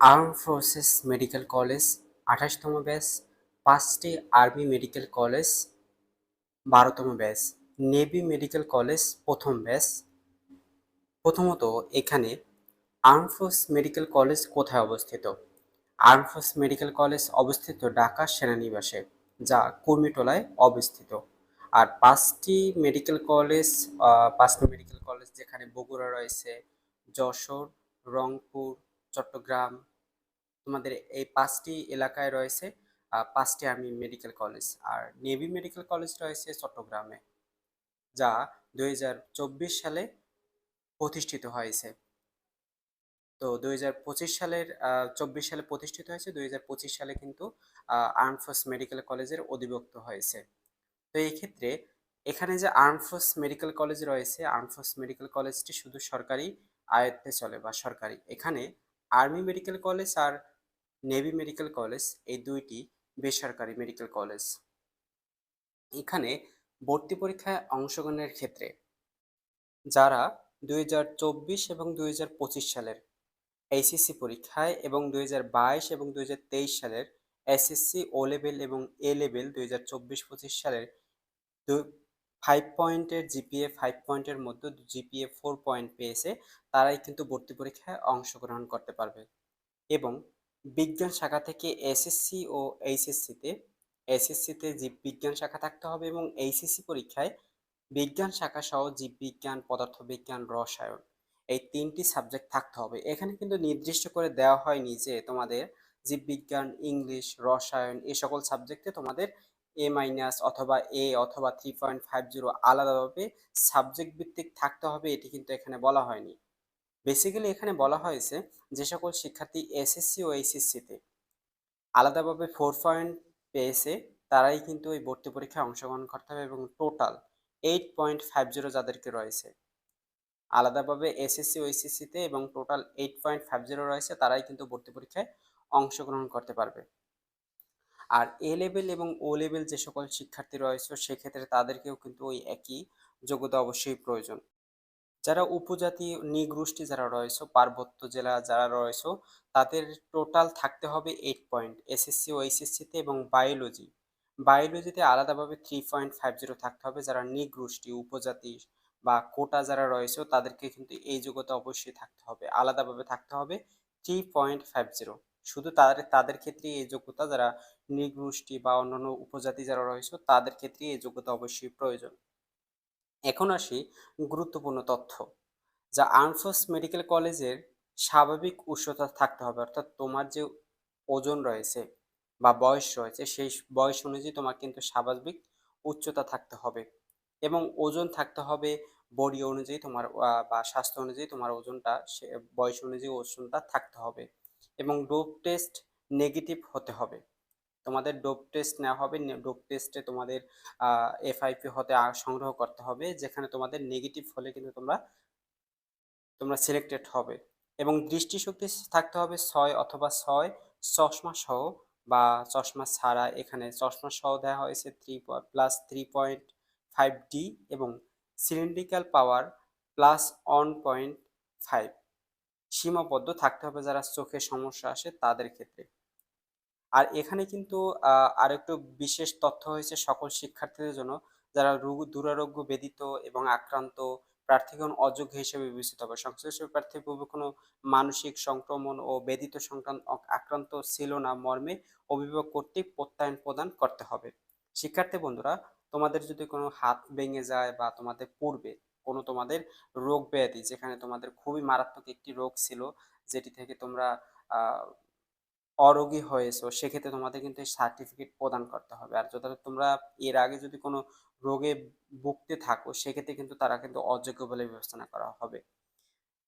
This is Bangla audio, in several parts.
আর্ম ফোর্সেস মেডিকেল কলেজ, আঠাশতম ব্যাচ, পাঁচটি আর্মি মেডিকেল কলেজ, বারোতম ব্যাচ, নেভি মেডিকেল কলেজ, প্রথম ব্যাচ। প্রথমত, এখানে আর্ম ফোর্স মেডিকেল কলেজ কোথায় অবস্থিত? আর্ম ফোর্স মেডিকেল কলেজ অবস্থিত ঢাকা সেনানিবাসে, যা কুর্মিটোলায় অবস্থিত। আর পাঁচটি মেডিকেল কলেজ পাঁচটি মেডিকেল কলেজ যেখানে বগুড়া রয়েছে, যশোর, রংপুর, চট্টগ্রাম তোমাদের এই পাঁচটি এলাকায় রয়েছে পাঁচটি আর্মি মেডিকেল কলেজ আর নেভি মেডিকেল কলেজ রয়েছে চট্টগ্রামে, যা দুই হাজার চব্বিশ সালে প্রতিষ্ঠিত হয়েছে। তো দুই হাজার পঁচিশ সালের চব্বিশ সালে প্রতিষ্ঠিত হয়েছে, দুই হাজার পঁচিশ সালে কিন্তু আর্ম ফোর্স মেডিকেল কলেজের অধিভুক্ত হয়েছে। তো এই ক্ষেত্রে এখানে যে আর্ম ফোর্স মেডিকেল কলেজ রয়েছে আর্ম ফোর্স মেডিকেল কলেজটি শুধু সরকারি আয়ত্তে চলে বা সরকারি। এখানে আর্মি মেডিকেল কলেজ আর নেভি মেডিকেল কলেজ এই দুইটি বেসরকারি মেডিকেল কলেজ এখানে ভর্তি পরীক্ষায় অংশগ্রহণের ক্ষেত্রে যারা দুই হাজার চব্বিশ এবং দুই হাজার পঁচিশ সালের এইচএসসি পরীক্ষায় এবং দুই হাজার বাইশ এবং দুই হাজার তেইশ সালের এসএসসি ও লেভেল এবং এ লেভেল দুই হাজার চব্বিশ পঁচিশ সালের ফাইভ পয়েন্টের জিপিএ ফাইভ পয়েন্টের মধ্যে জিপিএ ফোর পয়েন্ট পেয়েছে, তারাই কিন্তু ভর্তি পরীক্ষায় অংশগ্রহণ করতে পারবে। এবং বিজ্ঞান শাখা থেকে এসএসসি ও এইচএসসিতে এসএসসিতে জীববিজ্ঞান শাখা থাকতে হবে এবং এইচএসসি পরীক্ষায় বিজ্ঞান শাখা সহ জীববিজ্ঞান পদার্থবিজ্ঞান, রসায়ন এই তিনটি সাবজেক্ট থাকতে হবে। এখানে কিন্তু নির্দিষ্ট করে দেওয়া হয়নি যে তোমাদের জীববিজ্ঞান ইংলিশ, রসায়ন এই সকল সাবজেক্টে তোমাদের এ মাইনাস অথবা এ অথবা থ্রি পয়েন্ট ফাইভ জিরো আলাদাভাবে সাবজেক্ট ভিত্তিক থাকতে হবে, এটি কিন্তু এখানে বলা হয়নি। বেসিক্যালি এখানে বলা হয়েছে যে সকল শিক্ষার্থী এসএসসি ও এইচএসসিতে আলাদাভাবে ফোর পয়েন্ট পেয়েছে, তারাই কিন্তু এই ভর্তি পরীক্ষায় অংশগ্রহণ করতে হবে এবং total eight point five zero যাদেরকে রয়েছে, আলাদাভাবে এসএসসি ও এইচএসসিতে এবং total eight point five zero রয়েছে, তারাই কিন্তু ভর্তি পরীক্ষায় অংশগ্রহণ করতে পারবে। আর এ লেভেল এবং ও লেভেল যে সকল শিক্ষার্থী রয়েছে, সেক্ষেত্রে তাদেরকেও কিন্তু ওই একই যোগ্যতা অবশ্যই প্রয়োজন। যারা উপজাতি নিগোষ্ঠী যারা রয়েছে, পার্বত্য জেলা যারা রয়েছে, তাদের টোটাল থাকতে হবে এইট পয়েন্ট এসএসসি ও এবং বায়োলজি বায়োলজিতে আলাদাভাবে থ্রি পয়েন্ট ফাইভ জিরো থাকতে হবে। যারা নিগোষ্ঠী, উপজাতি বা কোটা যারা রয়েছে, তাদেরকে কিন্তু এই যোগ্যতা অবশ্যই থাকতে হবে। আলাদাভাবে থাকতে হবে থ্রি পয়েন্ট ফাইভ জিরো শুধু তাদের তাদের ক্ষেত্রে এই যোগ্যতা, যারা নৃগোষ্ঠী বা অন্যান্য উপজাতি যারা রয়েছে, তাদের ক্ষেত্রে এই যোগ্যতা অবশ্যই প্রয়োজন। এখন আসি গুরুত্বপূর্ণ তথ্য, যা আর্মফোর্স মেডিকেল কলেজের স্বাভাবিক উচ্চতা থাকতে হবে। অর্থাৎ তোমার যে ওজন রয়েছে বা বয়স রয়েছে, সেই বয়স অনুযায়ী তোমার কিন্তু স্বাভাবিক উচ্চতা থাকতে হবে এবং ওজন থাকতে হবে বডি অনুযায়ী তোমার বা স্বাস্থ্য অনুযায়ী তোমার ওজনটা, সে বয়স অনুযায়ী ওজনটা থাকতে হবে এবং ডোপ টেস্ট নেগেটিভ হতে হবে। তোমাদের ডোপ টেস্ট নেওয়া হবে ডোপ টেস্টে তোমাদের এফআইপি হতে সংগ্রহ করতে হবে, যেখানে তোমাদের নেগেটিভ হলে কিন্তু তোমরা তোমরা সিলেক্টেড হবে এবং দৃষ্টিশক্তি থাকতে হবে ছয় অথবা ছয় চশমা সহ বা চশমা ছাড়া এখানে চশমা সহ দেওয়া হয়েছে three plus three point five D এবং cylindrical power plus one point five সীমাবদ্ধ থাকতে হবে যারা চোখের সমস্যা আসে তাদের ক্ষেত্রে। আর এখানে কিন্তু আহ, আরেকটু বিশেষ তথ্য হয়েছে সকল শিক্ষার্থীদের জন্য যারা রোগ দুরারোগ্য বেদিত এবং আক্রান্ত প্রার্থীগণ অযোগ্য হিসেবে বিবেচিত হবে। সংশ্লিষ্ট প্রার্থীর পূর্বে কোনো মানসিক সংক্রমণ ও বেদিত সংক্রান্ত আক্রান্ত ছিল না মর্মে অভিভাবক কর্তৃক প্রত্যয়ন প্রদান করতে হবে। শিক্ষার্থী বন্ধুরা তোমাদের যদি কোনো হাত ভেঙে যায় বা তোমাদের পূর্বে কোনো তোমাদের রোগ ব্যাধি যেখানে তোমাদের খুবই মারাত্মক একটি রোগ ছিল যেটি থেকে তোমরা অরোগী হয়েছো, সেক্ষেত্রে তোমাদের কিন্তু সার্টিফিকেট প্রদান করতে হবে। আর যদি তোমরা এর আগে যদি কোনো রোগে ভুগতে থাকো, সেক্ষেত্রে কিন্তু তারা কিন্তু অযোগ্য বলে বিবেচনা করা হবে।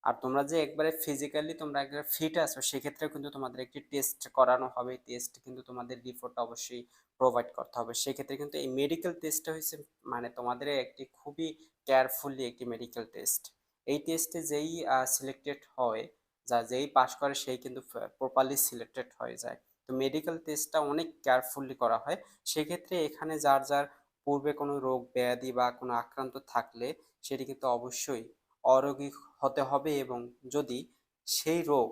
আর তোমরা যে একবারে ফিজিক্যালি তোমরা একবারে ফিট আছো সেক্ষেত্রে কিন্তু তোমাদের একটি টেস্ট করানো হবে। টেস্ট কিন্তু তোমাদের রিপোর্ট অবশ্যই প্রোভাইড করতে হবে। সেক্ষেত্রে কিন্তু এই মেডিকেল টেস্টটা হয়েছে মানে তোমাদের একটি খুবই কেয়ারফুলি একটি মেডিকেল টেস্ট এই টেস্টে যেই সিলেক্টেড হয় যা যেই পাশ করে সেই কিন্তু প্রপারলি সিলেক্টেড হয়ে যায়। তো মেডিকেল টেস্টটা অনেক কেয়ারফুলি করা হয়। সেক্ষেত্রে এখানে যার যার পূর্বে কোনো রোগ, ব্যাধি বা কোনো আক্রান্ত থাকলে সেটি কিন্তু অবশ্যই অরোগী হতে হবে এবং যদি সেই রোগ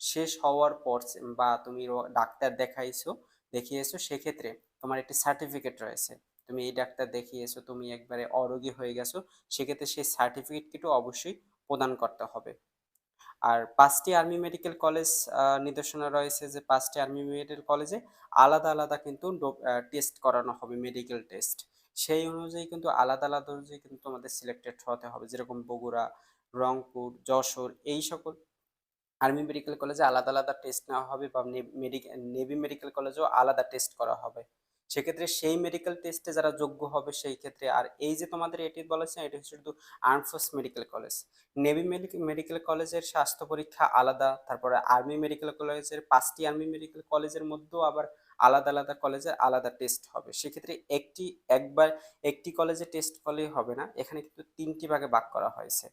শেষ হওয়ার পর বা তুমি ডাক্তার দেখাইছো, দেখিয়েছো, সেক্ষেত্রে তোমার একটি সার্টিফিকেট রয়েছে। তুমি এই ডাক্তার দেখিয়েছো, তুমি একবারে অরোগী হয়ে গেছো, সেক্ষেত্রে সেই সার্টিফিকেট কিন্তু অবশ্যই প্রদান করতে হবে। আর পাঁচটি আর্মি মেডিকেল কলেজ নির্দেশনা রয়েছে যে পাঁচটি আর্মি মেডিকেল কলেজে আলাদা আলাদা কিন্তু টেস্ট করানো হবে মেডিকেল টেস্ট সেই অনুযায়ী কিন্তু আলাদা আলাদা অনুযায়ী কিন্তু তোমাদের সিলেক্টেড হতে হবে, যেরকম বগুড়া, রংপুর, যশোর, এই সকল আর্মি মেডিকেল কলেজে আলাদা আলাদা টেস্ট নেওয়া হবে বা নেভি মেডিকেল কলেজেও আলাদা টেস্ট করা হবে। সেক্ষেত্রে সেই মেডিকেল টেস্টে যারা যোগ্য হবে সেই ক্ষেত্রে আর এই যে তোমাদের এটি বলেছে এটি হচ্ছে শুধু arm force medical college navy medical কলেজের স্বাস্থ্য পরীক্ষা আলাদা, তারপরে আর্মি মেডিকেল কলেজের পাঁচটি আর্মি মেডিকেল কলেজের মধ্যেও আবার আলাদা আলাদা কলেজের আলাদা টেস্ট হবে। সেক্ষেত্রে একটি, একবার একটি কলেজে টেস্ট করলেই হবে না, এখানে কিন্তু তিনটি ভাগে ভাগ করা হয়েছে।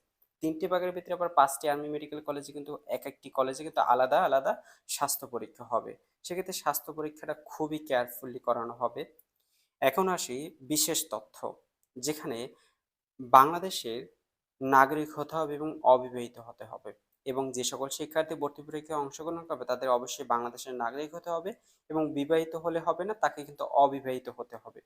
তিনটি ভাগের ভিতরে আবার পাঁচটি আর্মি মেডিকেল কলেজে কিন্তু এক একটি কলেজে কিন্তু আলাদা আলাদা স্বাস্থ্য পরীক্ষা হবে। সেক্ষেত্রে স্বাস্থ্য পরীক্ষাটা খুবই কেয়ারফুলি করানো হবে। এখন আসি বিশেষ তথ্য, যেখানে বাংলাদেশের নাগরিক হতে হবে এবং অবিবাহিত হতে হবে এবং যে সকল শিক্ষার্থী ভর্তি পরীক্ষায় অংশগ্রহণ করবে তাদের অবশ্যই বাংলাদেশের নাগরিক হতে হবে এবং বিবাহিত হলে হবে না, তাকে কিন্তু অবিবাহিত হতে হবে।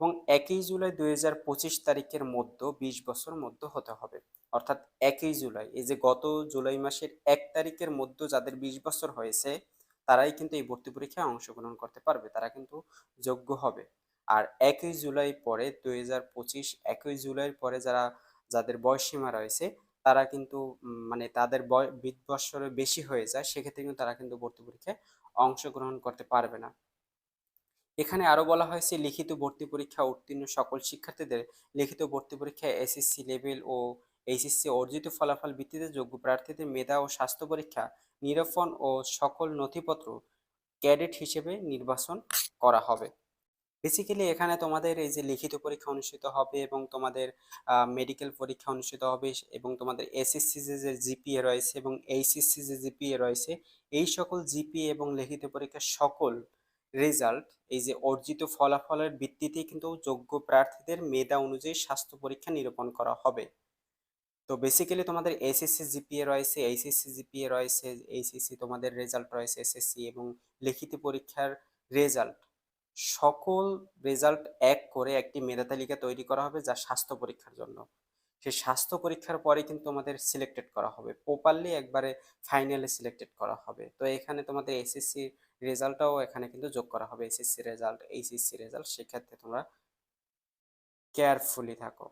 এবং একই জুলাই দুই হাজার পঁচিশ তারিখের মধ্যে, বিশ বছর মধ্যে হতে হবে। অর্থাৎ একই জুলাই, এই যে গত জুলাই মাসের এক তারিখের মধ্যে যাদের বিশ বছর হয়েছে, তারাই কিন্তু এই ভর্তি পরীক্ষায় অংশগ্রহণ করতে পারবে, তারা কিন্তু যোগ্য হবে। আর একই জুলাই পরে, দুই হাজার পঁচিশ একই জুলাইয়ের পরে যারা, যাদের বয়সসীমা রয়েছে, তারা কিন্তু মানে তাদের বয়, বিশ বছরের বেশি হয়ে যায়, সেক্ষেত্রে কিন্তু তারা কিন্তু ভর্তি পরীক্ষায় অংশগ্রহণ করতে পারবে না। এখানে আরও বলা হয়েছে, লিখিত ভর্তি পরীক্ষা উত্তীর্ণ সকল শিক্ষার্থীদের লিখিত ভর্তি পরীক্ষায় এসএসসি লেভেল ও এইচএসসি অর্জিত ফলাফল ভিত্তিতে যোগ্য প্রার্থীদের মেধা ও স্বাস্থ্য পরীক্ষা নিরূপণ ও সকল নথিপত্র ক্যাডেট হিসেবে নির্বাচন করা হবে। বেসিক্যালি এখানে তোমাদের এই যে লিখিত পরীক্ষা অনুষ্ঠিত হবে এবং তোমাদের মেডিকেল পরীক্ষা অনুষ্ঠিত হবে এবং তোমাদের এসএসসি যে জিপিএ রয়েছে এবং এইচএসসি যে জিপিএ রয়েছে, এই সকল জিপিএ এবং লিখিত পরীক্ষার সকল রেজাল্ট এই যে অর্জিত ফলাফলের ভিত্তিতে কিন্তু যোগ্য প্রার্থীদের মেধা অনুযায়ী স্বাস্থ্য পরীক্ষা নিরূপণ করা হবে। তো বেসিক্যালি তোমাদের এসএসসি জিপিএ রয়েছে এইচএসসি জিপিএ রয়েছে এইচএসসি তোমাদের রেজাল্ট রয়েছে এসএসসি এবং লিখিত পরীক্ষার রেজাল্ট সকল রেজাল্ট এক করে একটি মেধা তালিকা তৈরি করা হবে যা স্বাস্থ্য পরীক্ষার জন্য। সেই স্বাস্থ্য পরীক্ষার পরে কিন্তু তোমাদের সিলেক্টেড করা হবে। প্রপারলি একবারে ফাইনালে সিলেক্টেড করা হবে। তো এখানে তোমাদের এসএসসি রেজাল্টটাও এখানে কিন্তু যোগ করা হবে। এসএসসি রেজাল্ট এইচএসসি রেজাল্ট সেক্ষেত্রে তোমরা কেয়ারফুলি থাকো।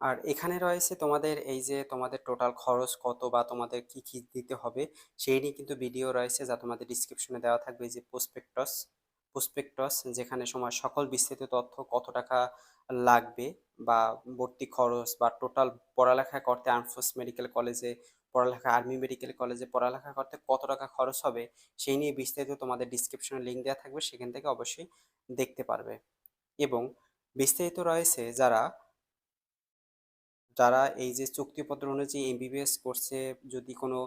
আর এখানে রয়েছে তোমাদের এই যে তোমাদের টোটাল খরচ কত বা তোমাদের কি কি দিতে হবে, সেই নিয়ে কিন্তু ভিডিও রয়েছে যা তোমাদের ডিসক্রিপশনে দেওয়া থাকবে যে প্রসপেক্টস প্রসপেক্টস যেখানে সময় সকল বিস্তৃত তথ্য কত টাকা লাগবে বা ভর্তি খরচ বা টোটাল পড়ালেখা করতে আর্মফোর্স মেডিকেল কলেজে পড়ালেখা আর্মি মেডিকেল কলেজে পড়ালেখা করতে কত টাকা খরচ হবে, সেই নিয়ে বিস্তারিত তোমাদের ডিসক্রিপশনে লিঙ্ক দেওয়া থাকবে, সেখান থেকে অবশ্যই দেখতে পারবে। এবং বিস্তারিত রয়েছে যারা যারা এই যে চুক্তিপত্র অনুযায়ী এমবিবিএস কোর্সে যদি কোনো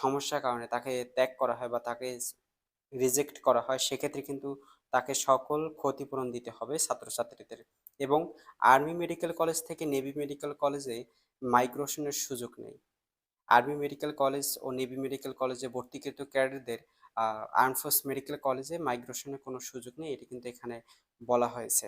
সমস্যার কারণে তাকে ত্যাগ করা হয় বা তাকে রিজেক্ট করা হয়, সেক্ষেত্রে কিন্তু তাকে সকল ক্ষতিপূরণ দিতে হবে ছাত্রছাত্রীদের। এবং আর্মি মেডিকেল কলেজ থেকে নেভি মেডিকেল কলেজে মাইগ্রেশনের সুযোগ নেই। আর্মি মেডিকেল কলেজ ও নেভি মেডিকেল কলেজে ভর্তিকৃত ক্যাডারদের আর্মফোর্স মেডিকেল কলেজে মাইগ্রেশনের কোনো সুযোগ নেই, এটি কিন্তু এখানে বলা হয়েছে।